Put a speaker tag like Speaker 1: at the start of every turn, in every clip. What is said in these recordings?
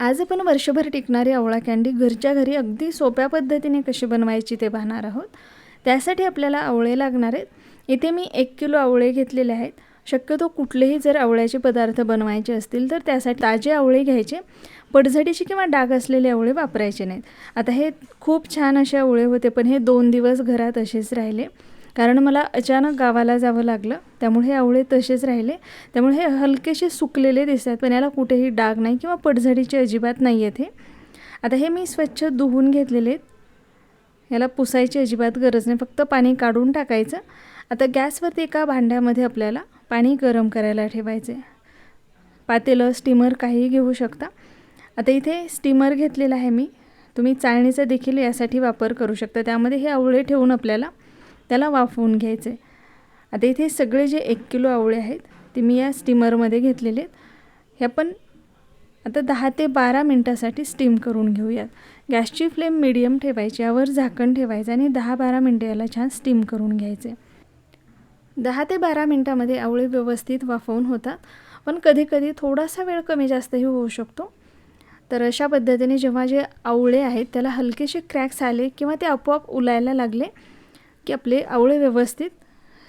Speaker 1: आज आपण वर्षभर टिकणारी आवळा कँडी घरच्या घरी अगदी सोप्या पद्धतीने कशी बनवायची ते पाहणार आहोत. त्यासाठी आपल्याला आवळे लागणार आहेत. इथे मी एक किलो आवळे घेतलेले आहेत. शक्यतो कुठलेही जर आवळ्याचे पदार्थ बनवायचे असतील तर त्यासाठी ताजे आवळे घ्यायचे. पडझडीचे किंवा डाग असलेले आवळे वापरायचे नाहीत. आता हे खूप छान असे आवळे होते पण हे दोन दिवस घरात असेच राहिले. कारण मला अचानक गावाला जावं लागलं. त्यामुळे हे आवळे तसेच राहिले. त्यामुळे हे हलकेसे सुकलेले दिसतात. पण याला कुठेही डाग नाही किंवा पडझडीचे अजिबात नाही आहेत हे. आता हे मी स्वच्छ धुवून घेतलेले आहेत. याला पुसायची अजिबात गरज नाही. फक्त पाणी काढून टाकायचं. आता गॅसवरती एका भांड्यामध्ये आपल्याला पाणी गरम करायला ठेवायचे. पातेलं स्टीमर काहीही घेऊ शकता. आता इथे स्टीमर घेतलेला आहे मी. तुम्ही चाळणीचा देखील यासाठी वापर करू शकता. त्यामध्ये हे आवळे ठेवून आपल्याला त्याला वाफवून घ्यायचे. आता इथे सगळे जे एक किलो आवळे आहेत ते मी या स्टीमरमध्ये घेतलेले आहेत. हे पण आता दहा ते बारा मिनटासाठी स्टीम करून घेऊयात. गॅसची फ्लेम मिडियम ठेवायची यावर झाकण ठेवायचं आणि दहा बारा मिनटं याला छान स्टीम करून घ्यायचे. दहा ते बारा मिनटामध्ये आवळे व्यवस्थित वाफवून होतात पण कधीकधी थोडासा वेळ कमी जास्तही होऊ शकतो. तर अशा पद्धतीने जेव्हा जे आवळे आहेत त्याला हलकेसे क्रॅक्स आले किंवा ते आपोआप उलायला लागले की आपले आवळे व्यवस्थित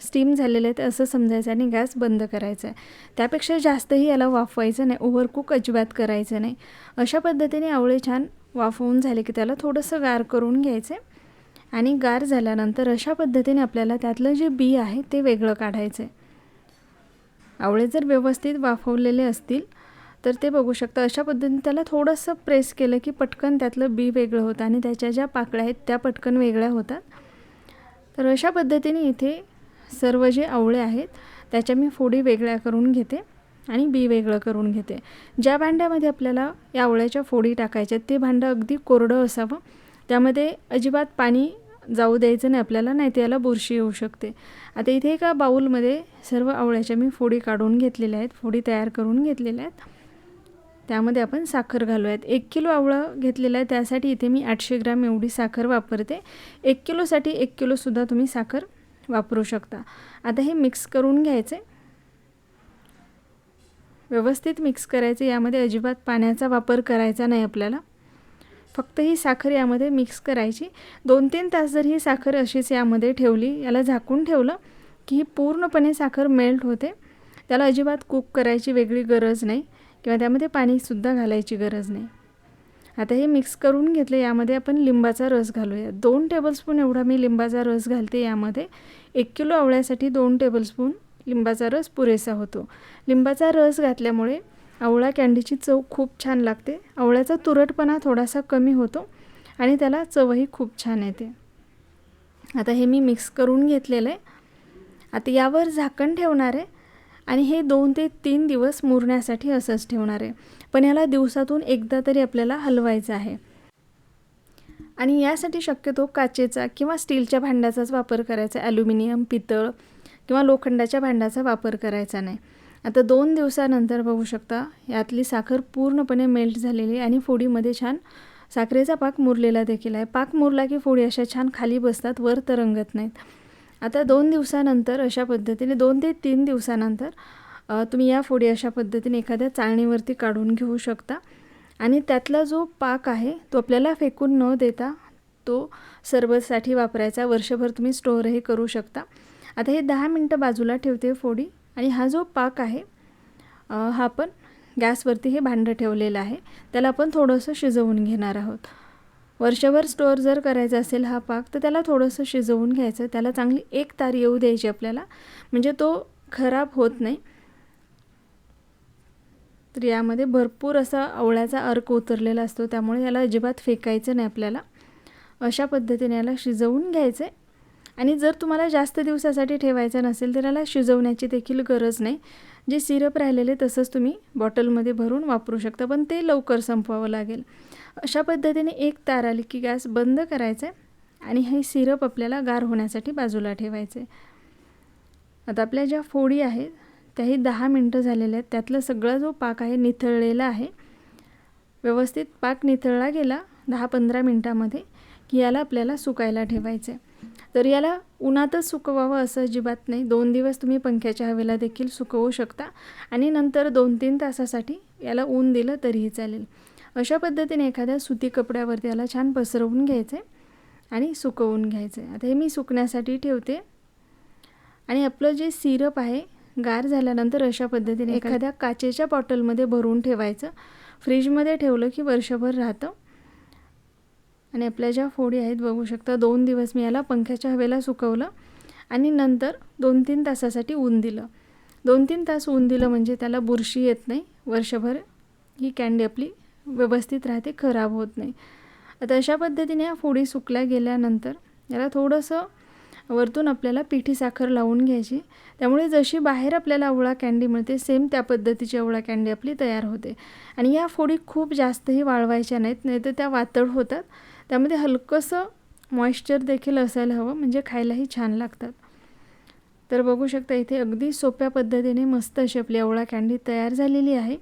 Speaker 1: स्टीम झालेले आहेत असं समजायचं आणि गॅस बंद करायचा आहे. त्यापेक्षा जास्तही याला वाफवायचं नाही ओव्हरकुक अजिबात करायचं नाही. अशा पद्धतीने आवळे छान वाफवून झाले की त्याला थोडंसं गार करून घ्यायचं आणि गार झाल्यानंतर अशा पद्धतीने आपल्याला त्यातलं जे बी आहे ते वेगळं काढायचं आहे. आवळे जर व्यवस्थित वाफवलेले असतील तर ते बघू शकता. अशा पद्धतीने त्याला थोडंसं प्रेस केलं की पटकन त्यातलं बी वेगळं होतं आणि त्याच्या ज्या पाकळ्या आहेत त्या पटकन वेगळ्या होतात. तर अशा पद्धतीने इथे सर्व जे आवळे आहेत त्याच्या मी फोडी वेगळ्या करून घेते आणि बी वेगळं करून घेते. ज्या भांड्यामध्ये आपल्याला या आवळ्याच्या फोडी टाकायच्या ते भांडं अगदी कोरडं असावं. त्यामध्ये अजिबात पाणी जाऊ द्यायचं नाही आपल्याला नाही ते याला बुरशी येऊ शकते. आता इथे एका बाऊलमध्ये सर्व आवळ्याच्या मी फोडी काढून घेतलेल्या आहेत फोडी तयार करून घेतलेल्या आहेत. त्यामध्ये आपण साखर घालूयात. एक किलो आवळं घेतलेलं आहे त्यासाठी इथे मी आठशे ग्राम एवढी साखर वापरते. एक किलोसाठी एक किलोसुद्धा तुम्ही साखर वापरू शकता. आता हे मिक्स करून घ्यायचे. व्यवस्थित मिक्स करायचे यामध्ये अजिबात पाण्याचा वापर करायचा नाही आपल्याला. फक्त ही साखर यामध्ये मिक्स करायची. दोन तीन तास जर ही साखर अशीच यामध्ये ठेवली याला झाकून ठेवलं की ही पूर्णपणे साखर मेल्ट होते. त्याला अजिबात कुक करायची वेगळी गरज नाही. किंवा त्यामध्ये पाणीसुद्धा घालायची गरज नाही. आता हे मिक्स करून घेतलं यामध्ये आपण लिंबाचा रस घालूया. दोन टेबलस्पून एवढा मी लिंबाचा रस घालते यामध्ये एक किलो आवळ्यासाठी दोन टेबलस्पून लिंबाचा रस पुरेसा होतो. लिंबाचा रस घातल्यामुळे आवळा कँडीची चव खूप छान लागते. आवळ्याचा तुरटपणा थोडासा कमी होतो आणि त्याला चवही खूप छान येते. आता हे मी मिक्स करून घेतलेलं आहे. आता यावर झाकण ठेवणार आहे. आणि हे दोन ते तीन दिवस मुरण्यासाठी असंच ठेवणार आहे. पण याला दिवसातून एकदा तरी आपल्याला हलवायचं आहे. आणि यासाठी शक्यतो काचेचा किंवा स्टीलच्या भांड्याचाच वापर करायचा ॲल्युमिनियम पितळ किंवा लोखंडाच्या भांड्याचा वापर करायचा नाही. आता दोन दिवसानंतर बघू शकता यातली साखर पूर्णपणे मेल्ट झालेली आणि फोडीमध्ये छान साखरेचा पाक मुरलेला देखील आहे. पाक मुरला की फोडी अशा छान खाली बसतात वर तरंगत नाहीत. आता दोन दिवसानंतर अशा पद्धतीने दोन ते तीन दिवसानंतर तुम्ही या फोडी अशा पद्धतीने एखाद्या चाळणीवरती काढून घेऊ शकता. आणि त्यातला जो पाक आहे तो आपल्याला फेकून न देता तो सरबतसाठी वापरायचा. वर्षभर तुम्ही स्टोअरही करू शकता. आता हे दहा मिनटं बाजूला ठेवते फोडी. आणि हा जो पाक आहे हा आपण गॅसवरती हे भांडं ठेवलेलं आहे. त्याला आपण थोडंसं शिजवून घेणार आहोत. वर्षभर स्टोअर जर करायचा असेल हा पाक तर त्याला थोडंसं शिजवून घ्यायचं. त्याला चांगली एक तार येऊ द्यायची आपल्याला. म्हणजे तो खराब होत नाही. तर यामध्ये भरपूर असा आवळ्याचा अर्क उतरलेला असतो. त्यामुळे याला अजिबात फेकायचं नाही आपल्याला. अशा पद्धतीने याला शिजवून घ्यायचं आहे आणि जर तुम्हाला जास्त दिवसासाठी ठेवायचं नसेल तर याला शिजवण्याची देखील गरज नाही. जे सिरप राहिलेले तसंच तुम्ही बॉटलमध्ये भरून वापरू शकता पण ते लवकर संपवावं लागेल. अशा पद्धतीने एक तार आली की गॅस बंद करायचा आहे आणि हे सिरप आपल्याला गार होण्यासाठी बाजूला ठेवायचे. आता आपल्या ज्या फोडी आहेत त्याही दहा मिनटं झालेल्या आहेत. त्यातला सगळा जो पाक आहे निथळलेला आहे व्यवस्थित पाक निथळला गेला दहा पंधरा मिनटामध्ये की याला आपल्याला सुकायला ठेवायचं आहे तर याला उन्हातच सुकवावं असं अजिबात नाही. दोन दिवस तुम्ही पंख्याच्या हवेला देखील सुकवू शकता आणि नंतर दोन तीन तासासाठी याला ऊन दिलं तरीही चालेल. अशा पद्धतीने एखाद्या सुती कपड्यावरती याला छान पसरवून घ्यायचं आहे आणि सुकवून घ्यायचं. आहे आता हे मी सुकण्यासाठी ठेवते. आणि आपलं जे सिरप आहे गार झाल्यानंतर अशा पद्धतीने एखाद्या काचेच्या बॉटलमध्ये भरून ठेवायचं. फ्रीजमध्ये ठेवलं की वर्षभर राहतं. आणि आपल्या ज्या फोडी आहेत बघू शकता दोन दिवस मी याला पंख्याच्या हवेला सुकवलं आणि नंतर दोन तीन तासासाठी ऊन दिलं. दोन तीन तास ऊन दिलं म्हणजे त्याला बुरशी येत नाही. वर्षभर ही कँडी आपली व्यवस्थित राहते खराब होत नाही. आता अशा पद्धतीने या फोडी सुकल्या गेल्यानंतर याला थोडंसं वरतून आपल्याला पिठी साखर लावून घ्यायची. त्यामुळे जशी बाहेर आपल्याला आवळा कँडी मिळते सेम त्या पद्धतीची आवळा कँडी आपली तयार होते. आणि या फोडी खूप जास्तही वाळवायच्या नाहीत नाही तर त्या वातड होतात. त्यामध्ये हलकंसं मॉइश्चर देखील असायला हवं म्हणजे खायलाही छान लागतात. तर बघू शकता इथे अगदी सोप्या पद्धतीने मस्त अशी आपली आवळा कँडी तयार झालेली आहे.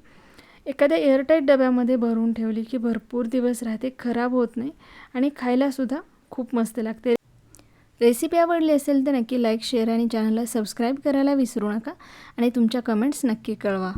Speaker 1: एखाद्या एअरटाईट डब्यामध्ये भरून ठेवली की भरपूर दिवस राहते खराब होत नाही आणि खायलासुद्धा खूप मस्त लागते. रेसिपी आवडली असेल तर नक्की लाईक शेअर आणि चॅनलला सबस्क्राईब करायला विसरू नका आणि तुमच्या कमेंट्स नक्की कळवा.